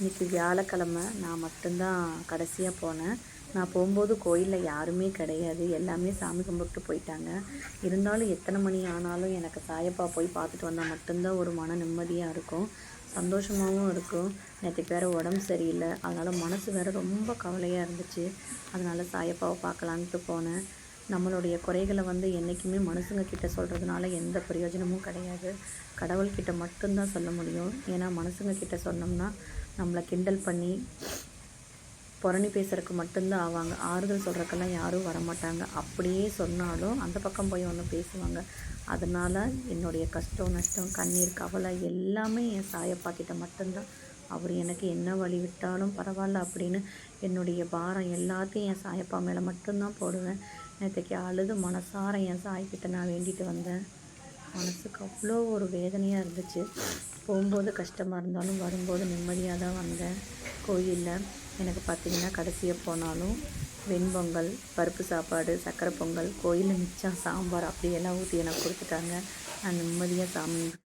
இன்றைக்கி வியாழக்கிழமை நான் மட்டும்தான் கடைசியாக போனேன். நான் போகும்போது கோயிலில் யாருமே கிடையாது. எல்லாமே சாமி கும்பிட்டு போயிட்டாங்க. இருந்தாலும் எத்தனை மணி ஆனாலும் எனக்கு சாயப்பா போய் பார்த்துட்டு வந்தால் மட்டும்தான் ஒரு மன நிம்மதியாக இருக்கும். சந்தோஷமாகவும் இருக்கும். நேற்றுக்கு வேறு உடம்பு சரியில்லை. அதனால் மனசு வேறு ரொம்ப கவலையாக இருந்துச்சு. அதனால் சாயப்பாவை பார்க்கலான்ட்டு போனேன். நம்மளுடைய குறைகளை வந்து என்றைக்குமே மனுஷங்க கிட்ட சொல்கிறதுனால எந்த பிரயோஜனமும் கிடையாது. கடவுள்கிட்ட மட்டும்தான் சொல்ல முடியும். ஏன்னா மனுஷங்க கிட்ட சொன்னோம்னா நம்மளை கிண்டல் பண்ணி புரணி பேசுறதுக்கு மட்டும்தான் ஆவாங்க. ஆறுதல் சொல்கிறக்கெல்லாம் யாரும் வரமாட்டாங்க. அப்படியே சொன்னாலும் அந்த பக்கம் போய் ஒன்று பேசுவாங்க. அதனால் என்னுடைய கஷ்டம் நஷ்டம் கண்ணீர் கவலை எல்லாமே என் சாயப்பா கிட்ட மட்டும்தான். அவர் எனக்கு என்ன வழி விட்டாலும் பரவாயில்ல அப்படின்னு என்னுடைய பாரம் எல்லாத்தையும் என் சாயப்பா மேலே மட்டும்தான் போடுவேன். நேற்றுக்கு அழுது மனசார என் சாய்கிட்ட நான் வேண்டிட்டு வந்தேன். மனசுக்கு அவ்வளோ ஒரு வேதனையாக இருந்துச்சு. போகும்போது கஷ்டமாக இருந்தாலும் வரும்போது நிம்மதியாக தான் வந்தேன். கோயிலில் எனக்கு பார்த்திங்கன்னா கடைசியாக போனாலும் வெண்பொங்கல் பருப்பு சாப்பாடு சக்கரை பொங்கல் கோயிலில் மிச்சம் சாம்பார் அப்படியெல்லாம் ஊற்றி எனக்கு கொடுத்துட்டாங்க. நான் நிம்மதியாக சாமி